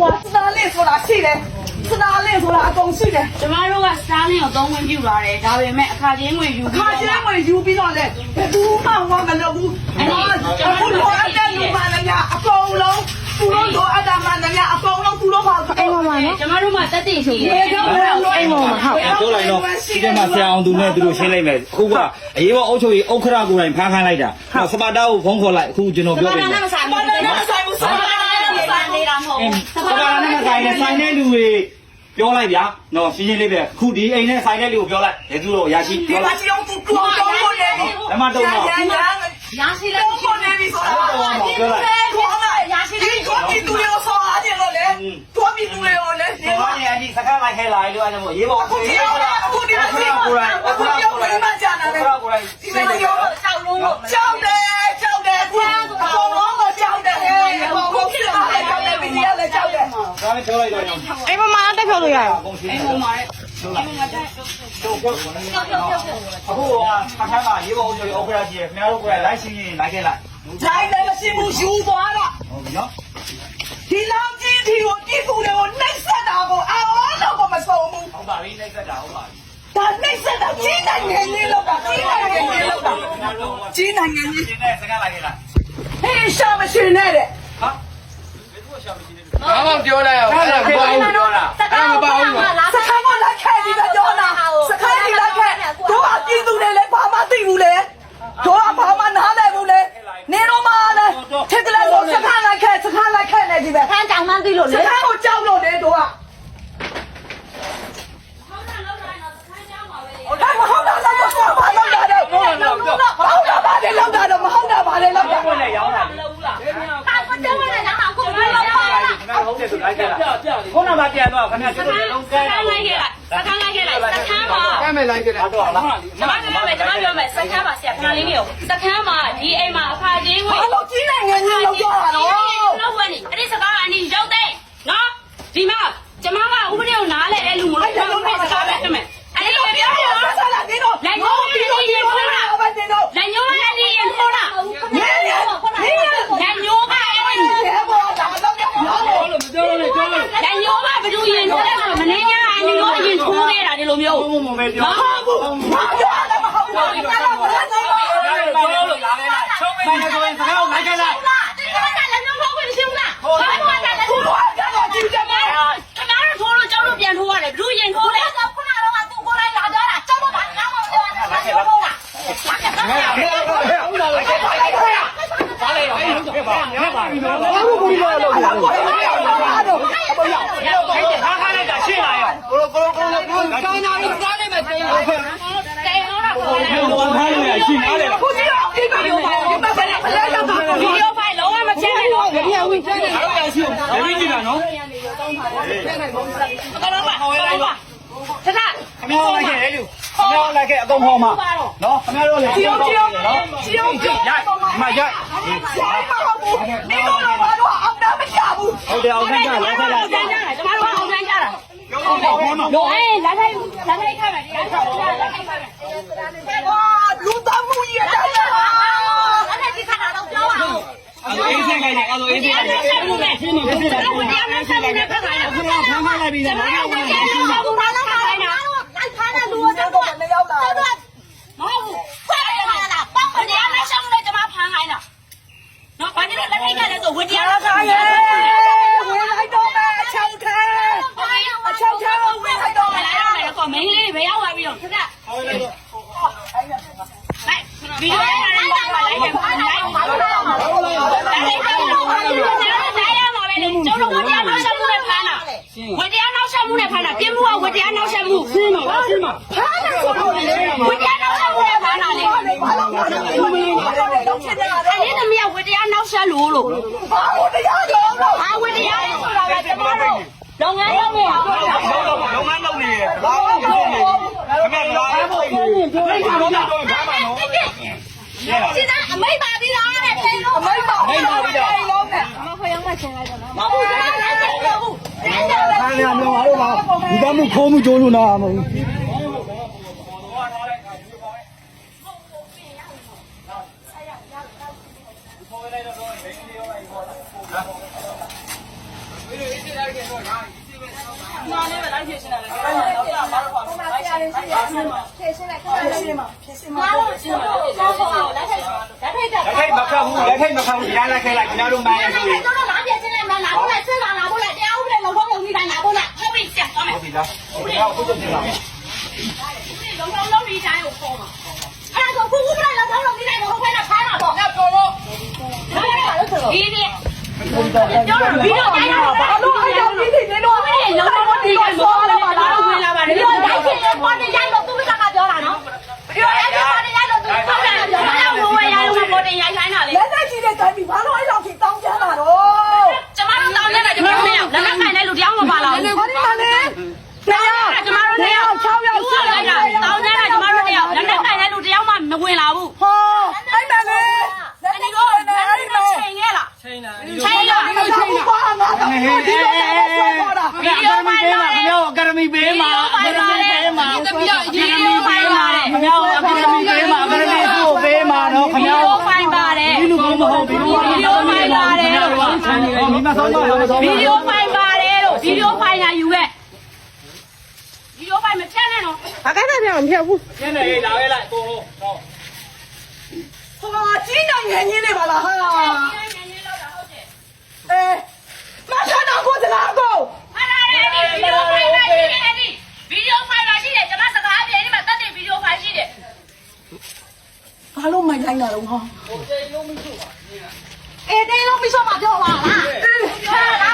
ဟိုစတားလေးဆိုတာရှိတယ်စတားလေးဆိုတာအကုန်ရှိတယ်ကျမတို့ကစတားလင်းကိုသုံးဝင်ပြုလာတယ်ဒါပေမဲ့အခါချင်းငွေယူခါချင်းဝင်ယူပြီးတော့လေဘယ်သူမှဝါမလုပ်ဘူးအခုလိုအပ်တဲ့လူမှလည်းအကုန်လုံးသူတို့လိုအပ်တာမှလည်းအကုန်လုံးသူတို့ပါအိမ်ပေါ်မှာနော်ကျမတို့မှာတက်တည်ရှိတယ် အိမ်ပေါ်မှာဟုတ်ပြောလိုက်တော့ဒီထဲမှာဆရာအောင်သူနဲ့သူတို့ရှင်းလိုက်မယ်အခုကအရေးပေါ်အုပ်ချုပ်ရေးဥက္ခရာကိုယ်တိုင်ဖမ်းခိုင်းလိုက်တာစပါတာကိုဖုန်းခေါ်လိုက်အခုကျွန်တော်ပြောပြမယ်မဆိုင်ဘူးတယ်နော်ဆိုင်ဘူးဆိုင်ဘူး ဆိုင်နေတာမဟုတ်ဘူးစပါတာနဲ့ဆိုင်နဲ့ဆိုင်တဲ့လူတွေပြောလိုက်ဗျာနော်ရှင်းရှင်းလေးပဲအခုဒီအိမ်နဲ့ဆိုင်တဲ့လူကိုပြောလိုက်ရေသူတို့ရရှိဒီပြောမှာလိုက်ချီအောင်သူကောင်းကောင်းကိုနေပြီဓမ္မတုံးတော့ရရရရရှိလဲကောင်းကောင်းနေပြီဆိုတာပြောလိုက်ခေါ်လာရရှိတယ်ကိုပြည်သူရောဆောအားတယ်လို့လေကိုပြည်သူရောလေဒီဒီမှာမှာနေအဒီစကားလိုက်ခဲလာလို့အဲ့ဒါမို့ရေးပေါ်အခုဒီရောအခုဒီရောကိုယ်တိုင်ကိုယ်တိုင်အခုဒီရောဘယ်မှာကြာနေလဲကိုယ်တိုင်ဒီမှာရောကြောက်လို့ကြောက်တယ်ကြောက်တယ်ကွာအကုန်လုံးကကြောက်တယ်အကုန်လုံးဖြစ်လာတယ်ကြောက်တယ်ပြည်ရလည်းကြောက်တယ် ဒါနဲ့ပြောလိုက်တော့အောင်အိမ်မမတက်ဖြုတ်လို့ရရောအကုန်ရှင်းအိမ်တယ်ပေါ်မှာတဲ့အိမ်ပေါ်မှာတက်တို့ပြောအခုကခါခါမှာရေးပေါ်အုပ်ချုပ်ရေးဥက္ခရာကြီးခင်ဗျားတို့ကိုယ်လိုက်ရှင်းရင်လိုက်ခဲ့လိုက်ဂျိုင်းလည်းမရှိဘူးယူသွားတာဟုတ်ပြီနော်ဒီလောင်ကြီးဒီကိုပြည်သူတွေကိုနှိပ်စက်တာကိုအားလုံးကိုမဆုံးဘူးဟုတ်ပါပြီနှိမ့်သက်တာဟုတ်ပါပြီဒါနှိပ်စက်တာကြီးနိုင်ငံလေးလောက်တာကြီးနိုင်ငံလေးလောက်တာကြီးနိုင်ငံလေးရှင်းတဲ့စကားလိုက်ခဲ့လိုက်ဟေးရှာမရှိနဲ့တဲ့ ဘာမှပြောလိုက်အောင်အဲ့ဒါမပေါ့ဘူးပြောတာအဲ့ဒါမပေါ့ဘူးစခန်းကလက်ခဲဒီကကြောတာစခန်းဒီလက်ခဲတို့ကပြည်သူတွေလည်းဘာမှသိဘူးလေတို့ကဘာမှနားလည်ဘူးလေနေတော့မှလည်းထစ်ကလေးကိုစခန်းလက်ခဲစခန်းလက်ခဲနေဒီပဲခန်းကြောင်မှန်းသိလို့စလေခန်းကိုကြောက်လို့လေတို့ကအဲ့မဟုတ်တာလည်းမဟုတ်ပါတော့တာတော့မဟုတ်တာပါလေလောက်တာတော့မဟုတ်တာပါလေလောက်တာဘယ်နဲ့ရောင်းတာလဲဟာမတဲဝင်လာဟာကိုမလောက်ပါ ခင်ဗျားဟု တ်တယ်ဆိုလိုက်ခဲ့လားခုနကပြန်တော့ခင်ဗျားကျွစတ်ခတယ်န်းလုံးစကဲခန်းလိုက်ခဲ့လိုက်စခန်းလိုက်ခဲ့လိုက်စခန်းမှာကမ်းမယ်လိုက်ကြတယ်တော့လားကျမပြောမယ်ကျမပြောမယ်စခန်းမှာဆရာခဏလေးမျိုးစခန်းမှာဒီအိမ်မှာအခါချင်းငွေဘာလို့ကြီးနိုင်ငံကြီးလောက်ကြတာတော့ လောက်ဝင်နေအဲ့ဒီစကားအနီးရောက်တဲ့နော်ဒီမှာကျမကဥပဒေကိုနားလဲတဲ့လူမလို့ကျမတို့စကားပဲပြမယ်အဲ့ဒီလိုပြောရ ဆက်ဆက်လာဒီတော့ဒီတော့ဒီတော့ဒီတော့ဘာတင်တော့ လက်ညိုးနဲ့ဒီရင်ထိုးတာ နေနေနေ လက်ညိုးကအဲ့ဒီ နေဘောတာတော့ပြောလို့ လို့မပြောလို့ပြောလို့ လက်ညိုးကဘယ်သူရင်ထိုးလဲဆိုတော့မနေညာအနီးကိုအရင်ထိုးခဲ့တာဒီလိုမျိုး ဘုံဘုံ ပဲပြောမဟုတ်ဘူးဘာပြောရလဲမဟုတ်ဘူးအဲ့ဒါဘာလဲတော့ပြောလို့လာခဲ့လိုက်ချုံးမင်းဆိုရင်စကားကိုလိုက်ခဲ့လိုက်ဒီကလ ည်းလက်ညိုးထိုးခွင့်ရှိဘူးလားဘာမှမလုပ်ဘူးဘာကတော့ဒီကြမှာခင်ဗျားတို့ထိုးလို့ကျောင်းတို့ပြန်ထိုးရတယ်ဘယ်သူရင်ထိုးလဲခုနကတော့သူ့ကိုလိုက်လာကြတာကျောင်းတော့ဘာမှမပြောတာဆက်ပြောလို့လားဘာလို့ဘူးလို့လို့ဘာလို့လဲဘာလို့လဲဘာလို့လဲခါခါလိုက်တာရှင်းလာရောကိုနာလို့စားနေမယ်တင်းကိုတဲတော့တာပေါ်တယ်ဘုံခါလို့ရရှင်းနားလေခုကြီးတော့ဒီကရောဘာလို့မဆက်လဲလဲတော့ဗီဒီယိုဖိုင်လုံးဝမချဲနဲ့တော့ဒီဟာဝင်ချမ်းနေအားရရှိအောင်လေမင်းကြည့်တာနော်အကောင်လုံးပါဟောလိုက်ပါထထခင်ဗျားလိုက်ခဲ့လေလူခင်ဗျားလိုက်ခဲ့အကုန်ဟောမှာနော်ခင်ဗျားတို့လည်းဒီပြောတော့တော့ဒီနော်တော့ဒီတော့ရိုက်မရိုက်ဆိုင်မဟုတ်ဘူးဒီတော့တော့ဘာလို့အောင်တာမရဘူးဟုတ်တယ်အောင်ဆန်းကြကျမလက်တို့ထက်အောင်လို 有哎，来来来来看看，来看看，来看看。哇，刘大木也来了！来来去看哪都标啊！啊，都 A 线来的，啊，都 A 线来的。我家那上面那看看，我看看看那边的，我看看看那边的。我家那上面怎么盘还呢？那关键是来看看那个我家那上面。 မင်းလေးတွေရောက်လာပြီးတော့ခက်ခက်ဗီဒီယိုလေးလိုက်ပါလိုက်ပါလိုက်ပါလိုက်ပါလိုက်ပါကျွန်တော်ဝတရားနောက်ဆက်မှုနဲ့ဖမ်းတာဝတရားနောက်ဆက်မှုနဲ့ဖမ်းတာပြင်းမှုကဝတရားနောက်ဆက်မှုရှင်းပါရှင်းပါဖမ်းတာဆိုတော့ဝတရားနောက်ဆက်မှုနဲ့ဖမ်းတာလေအဲ့ဒီသမီးကဝတရားနောက်ဆက်လို့လို့ဘာဝတရားကြောင့်လဲဘာဝတရားလဲဆိုတာကကျွန်တော်တို့လုပ်ငန်း ဒီကမှုခိုးမှုကြိုးလို့နာမဟုတ်ဘူးလက်ထိုက်မခံဘူးလက်ထိုက်မခံဘူးကြားလိုက်ခဲလိုက်ကျွန်တော်တို့မိုင်းလို့လာပြန်ချင်းနဲ့မလာဘူးလားစစ်လာလာဘူးလားတရားဥပဒေလုံးဝလုံးကြီးတိုင်းလာဘူးလား ဟုတ်ပြီလားဟုတ်ပြီလားဟုတ်ပြီလားလုံးလုံးလုံးဒီတိုင်းကိုခေါ်မှာအဲ့ဒါဆိုခုခုကလည်းလုံးလုံးဒီတိုင်းကိုခေါ်ခိုင်းတာဖားတာပေါ့ငါပြောလို့ဒါလည်းဘာလို့ဆိုတော့ဒီဒီပြောတာ လိုဖိုင်ပါတယ်ဒီလူကမဟုတ်ဘူးဗီဒီယိုဖိုင်ပါတယ်ခင်ဗျားတို့ကမိမဆောင်ပါမဆောင်ဗီဒီယိုဖိုင်ပါတယ်လို့ဗီဒီယိုဖိုင်လာယူခဲ့ဗီဒီယိုဖိုင်မဖြတ်နဲ့နော်ရှင်းနေလာခဲ့လိုက်အကုန်လုံးတော့ဟာကြီးနိုင်ငံကြီးနေပါလားဟာအဲမဆန်တော့ကိုတလားကို ဟာလာတယ်ဒီဗီဒီယိုဖိုင်လာရှိတယ်ဒီဗီဒီယိုဖိုင်လာရှိတယ်ကျွန်မစကားပြေဒီမှာတက်တဲ့ဗီဒီယိုဖိုင်ရှိတယ် အားလုံးမိုက်တိုင်းလာတော့ဟော။ဟိုတဲလုံးမရှိပါဘူး။အေးတဲလုံးမရှိမှပြောပါလား။အေး